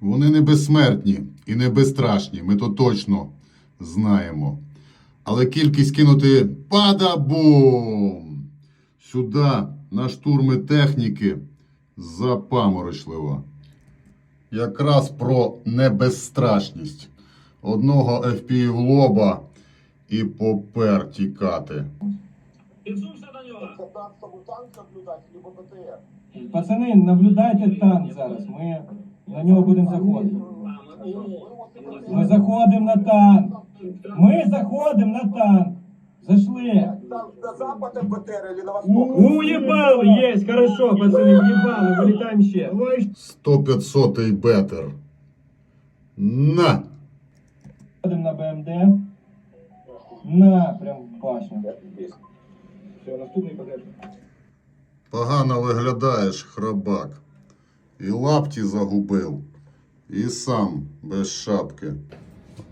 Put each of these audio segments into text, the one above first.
Вони не безсмертні і не безстрашні, ми то точно знаємо. Але кількість кинути падабум! Сюди на штурми техніки запаморочлива. Якраз про небезстрашність. Одного FPV в лоба і попер тікати. Підсунься до нього. Це так, щоб танк наблюдати, либо БТР. Пацани, наблюдайте танк зараз. Ми на нього будемо заходити. Ми заходимо на танк. Ми заходимо на танк. Зайшли. Танк на запад БТР или на восток? Уебал, есть, хорошо, пацаны, ебало, вылетаем ще. 100-500 бетер. На! Заходимо на БМД. На, прям в башню. Все, наступний подержи. Погано виглядаєш, храбак. І лапті загубив, і сам без шапки.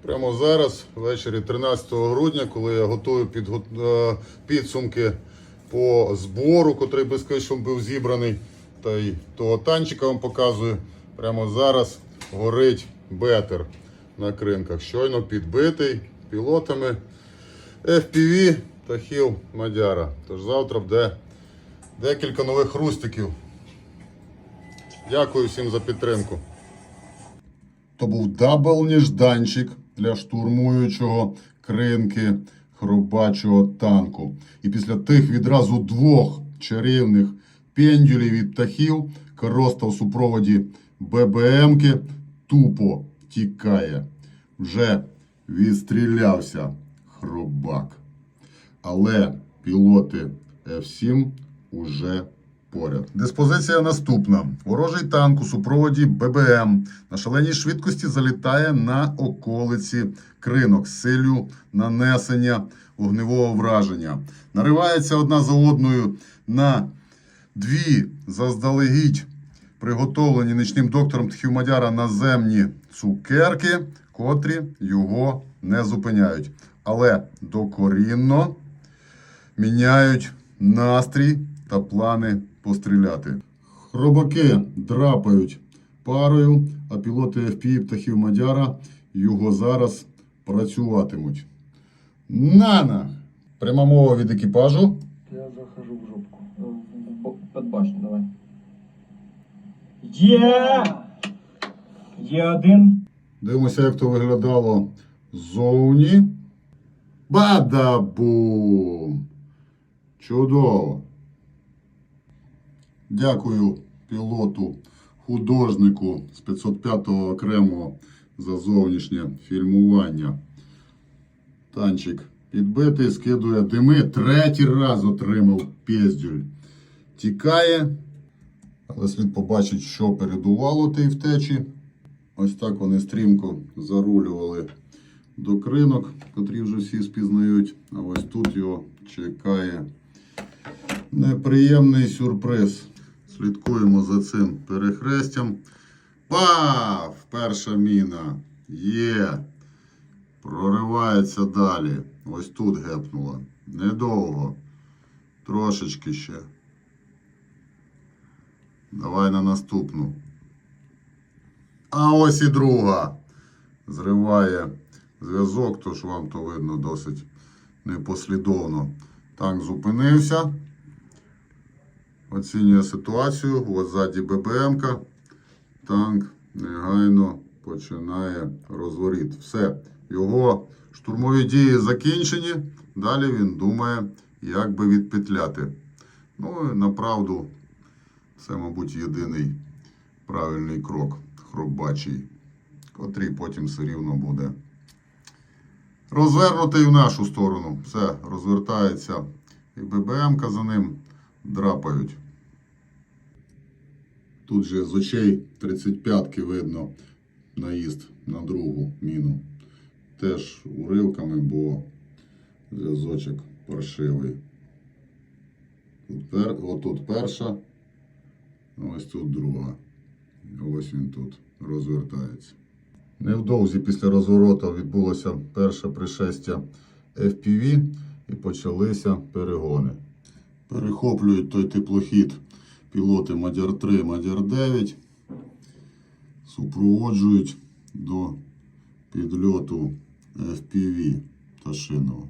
Прямо зараз, ввечері 13 грудня, коли я готую підго- е, підсумки по збору, котрий безкоштовно був зібраний, та й того танчика вам показую. Прямо зараз горить бетер на кринках. Щойно підбитий пілотами FPV та хіл Мадяра. Тож завтра буде декілька нових хрустиків. Дякую всім за підтримку. То був дабл ніжданчик для штурмуючого кринки хробачого танку. І після тих відразу двох чарівних пендюлів від птахів короста в супроводі ББМки тупо тікає. Вже відстрілявся хробак. Але пілоти F7 уже поряд. Диспозиція наступна. Ворожий танк у супроводі ББМ на шаленій швидкості залітає на околиці кринок з силю нанесення вогневого враження. Наривається одна за одною на дві заздалегідь приготовлені нічним доктором Тхівмадяра наземні цукерки, котрі його не зупиняють. Але докорінно міняють настрій та плани постріляти. Хробаки драпають парою, а пілоти FPV птахів Мадяра його зараз працюватимуть. Нана! Пряма мова від екіпажу. Я захожу в жопку. Под башню, давай. Є! Є один. Дивимося, як то виглядало ззовні. Бадабум! Чудово! Дякую пілоту, художнику з 505-го окремого за зовнішнє фільмування. Танчик підбитий, скидує дими. Третій раз отримав піздюль. Тікає, але слід побачить, що передувало тій втечі. Ось так вони стрімко зарулювали до кринок, котрі вже всі спізнають. А ось тут його чекає неприємний сюрприз. Слідкуємо за цим перехрестям. Пав! Перша міна. Є. Проривається далі. Ось тут гепнула. Недовго. Трошечки ще. Давай на наступну. А ось і друга. Зриває зв'язок, тож вам то видно досить непослідовно. Танк зупинився. Оцінює ситуацію. Ось ззаді ББМка. Танк негайно починає розворіт. Все. Його штурмові дії закінчені. Далі він думає, як би відпетляти. Ну, направду, це, мабуть, єдиний правильний крок хробачий, котрий потім все рівно буде розвернутий в нашу сторону. Все, розвертається і ББМка за ним драпають. Тут же з очей 35-ки видно наїзд на другу міну. Теж уривками, бо зв'язочок паршивий. Тут пер... Отут перша, ось тут друга. Ось він тут розвертається. Невдовзі після розвороту відбулося перше пришестя FPV і почалися перегони. Перехоплюють той теплохід пілоти Мадяр 3, Мадяр 9. супроводжують до підльоту FPV пташиного.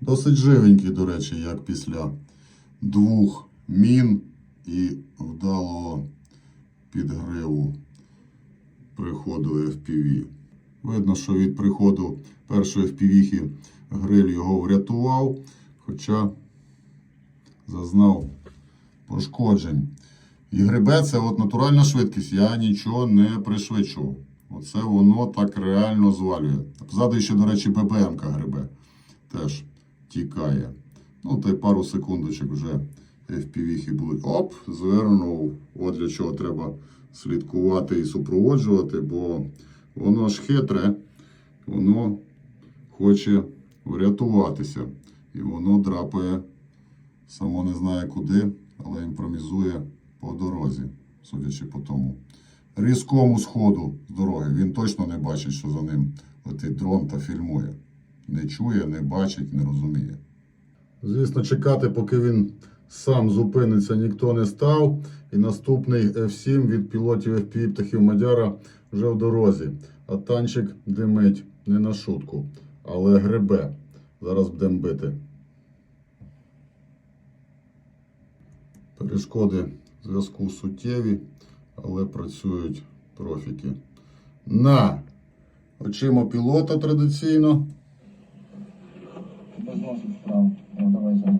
Досить живенький, до речі, як після двох мін і вдалого підгриву приходу FPV. Видно, що від приходу першої FPV гриль його врятував, хоча зазнав пошкоджень. І грибе це от натуральна швидкість. Я нічого не пришвидшував. Оце воно так реально звалює. Позаду ще, до речі, ББМ грибе. Теж тікає. Ну, та й пару секундочок вже FPV будуть. Оп, звернув. От для чого треба слідкувати і супроводжувати, бо воно ж хитре, воно хоче врятуватися. І воно драпає, само не знає куди, але імпровізує по дорозі, судячи по тому. Різкому сходу з дороги. Він точно не бачить, що за ним летить дрон та фільмує. Не чує, не бачить, не розуміє. Звісно, чекати, поки він сам зупиниться, ніхто не став. І наступний F7 від пілотів FPV птахів Мадяра вже в дорозі. А танчик димить не на шутку, але гребе. Зараз будемо бити. Перешкоди зв'язку суттєві, але працюють профіки. На! Очима пілота традиційно. Без носу вправо. О, давай зону.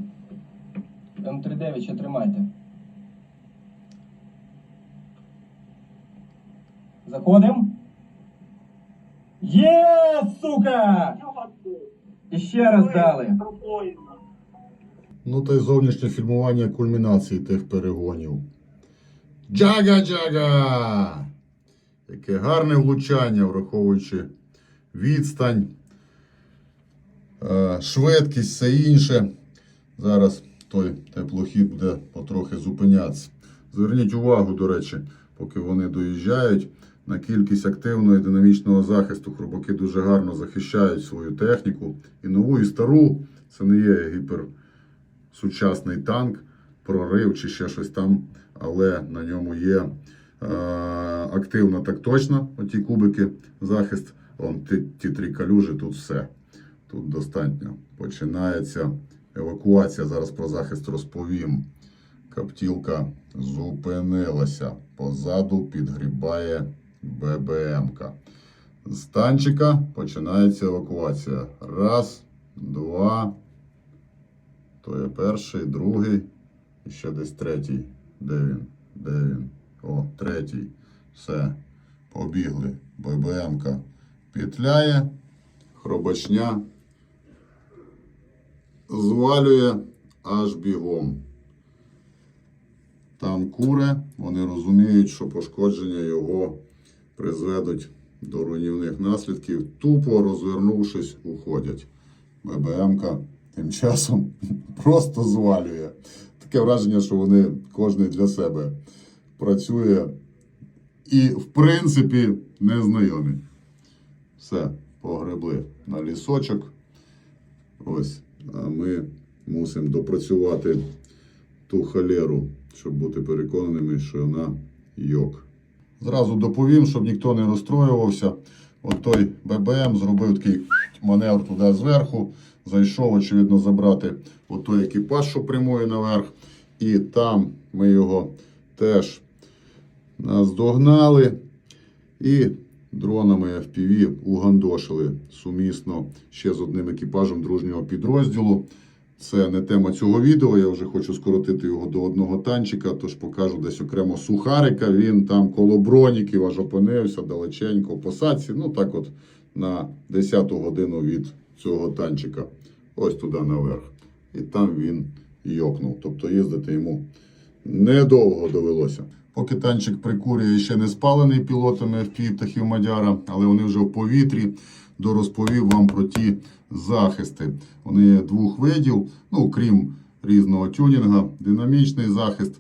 М39 ще тримайте. Заходим. Є, сука! І ще раз дали. Ну та й зовнішнє фільмування кульмінації тих перегонів. Джага-джага! Яке гарне влучання, враховуючи відстань, е, швидкість, все інше. Зараз той теплохід буде потрохи зупинятися. Зверніть увагу, до речі, поки вони доїжджають, на кількість активного і динамічного захисту. Хробаки дуже гарно захищають свою техніку. І нову, і стару. Це не є гіпер сучасний танк, прорив чи ще щось там, але на ньому є е, активно так точно, оті кубики, захист. Вон ті, ті три калюжі, тут все. Тут достатньо. Починається евакуація. Зараз про захист розповім. Каптілка зупинилася. Позаду підгрібає ББМка. З танчика починається евакуація. Раз, два. То є перший, другий і ще десь третій. Де він? Де він? О, третій. Все. Побігли. ББМка петляє, хробачня звалює аж бігом. Там куре, вони розуміють, що пошкодження його призведуть до руйнівних наслідків. Тупо розвернувшись, уходять. ББМка тим часом просто звалює. Таке враження, що вони кожен для себе працює і, в принципі, не знайомі. Все, погребли на лісочок. Ось. А ми мусимо допрацювати ту халеру, щоб бути переконаними, що вона йок. Зразу доповім, щоб ніхто не розстроювався. От той ББМ зробив такий маневр туди зверху. Зайшов, очевидно, забрати от той екіпаж, що прямує наверх. І там ми його теж наздогнали. І дронами FPV угандошили сумісно ще з одним екіпажем дружнього підрозділу. Це не тема цього відео. Я вже хочу скоротити його до одного танчика, тож покажу десь окремо сухарика. Він там коло броніків аж опинився далеченько в посадці. Ну так от на 10-ту годину від цього танчика. Ось туди наверх. І там він йокнув. Тобто їздити йому недовго довелося. Поки танчик прикурює ще не спалений пілотами FPV птахів Мадяра, але вони вже в повітрі. Дорозповів вам про ті захисти. Вони двох видів, ну крім різного тюнінга, динамічний захист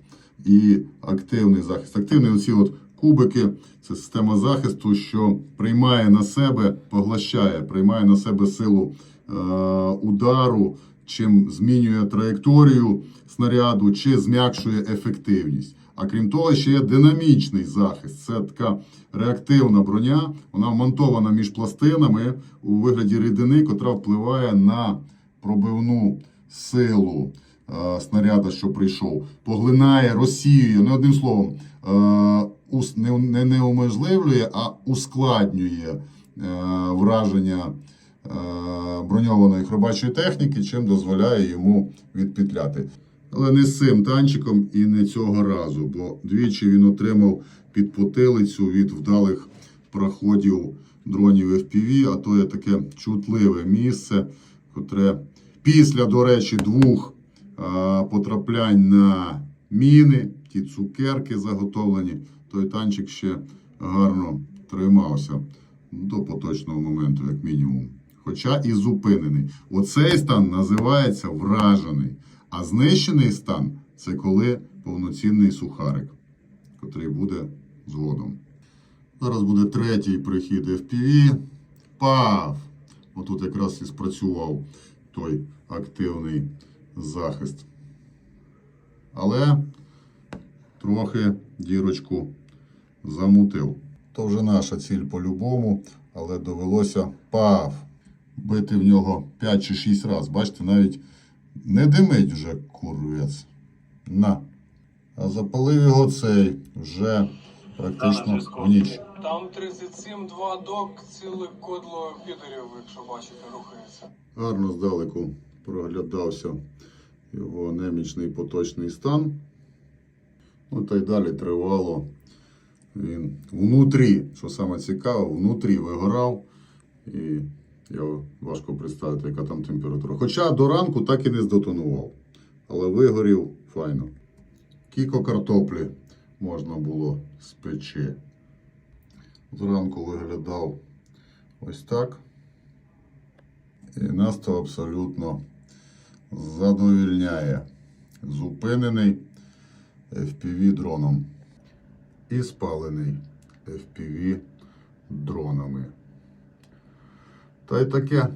і активний захист. Активний оці от кубики це система захисту, що приймає на себе, поглощає, приймає на себе силу е, удару, чим змінює траєкторію снаряду, чи зм'якшує ефективність. А крім того, ще є динамічний захист. Це така реактивна броня, вона вмонтована між пластинами у вигляді рідини, котра впливає на пробивну силу е, снаряда, що прийшов, поглинає, розсіює, не одним словом, е, не, не, не уможливлює, а ускладнює е, враження е, броньованої хробачої техніки, чим дозволяє йому відпетляти. Але не з цим танчиком і не цього разу, бо двічі він отримав під потилицю від вдалих проходів дронів FPV, а то є таке чутливе місце, котре після, до речі, двох а, потраплянь на міни, ті цукерки заготовлені, той танчик ще гарно тримався до поточного моменту, як мінімум. Хоча і зупинений. Оцей стан називається вражений. А знищений стан це коли повноцінний сухарик, котрий буде згодом. Зараз буде третій прихід FPV. Пав! Отут якраз і спрацював той активний захист. Але трохи дірочку замутив. То вже наша ціль по-любому, але довелося пав бити в нього 5 чи 6 разів. Бачите, навіть не димить вже курвець. На. А запалив його цей вже практично в ніч. Там 37-2 док, ціле кодло підерів, якщо бачите, рухається. Гарно здалеку проглядався його немічний поточний стан. Ну та й далі тривало. Він внутрі, що саме цікаво, внутрі вигорав. І я важко представити, яка там температура. Хоча до ранку так і не здетонував. Але вигорів файно. Кіко картоплі можна було спечи. Зранку виглядав ось так. І нас то абсолютно задовільняє. Зупинений FPV дроном і спалений FPV дронами. Та й таке.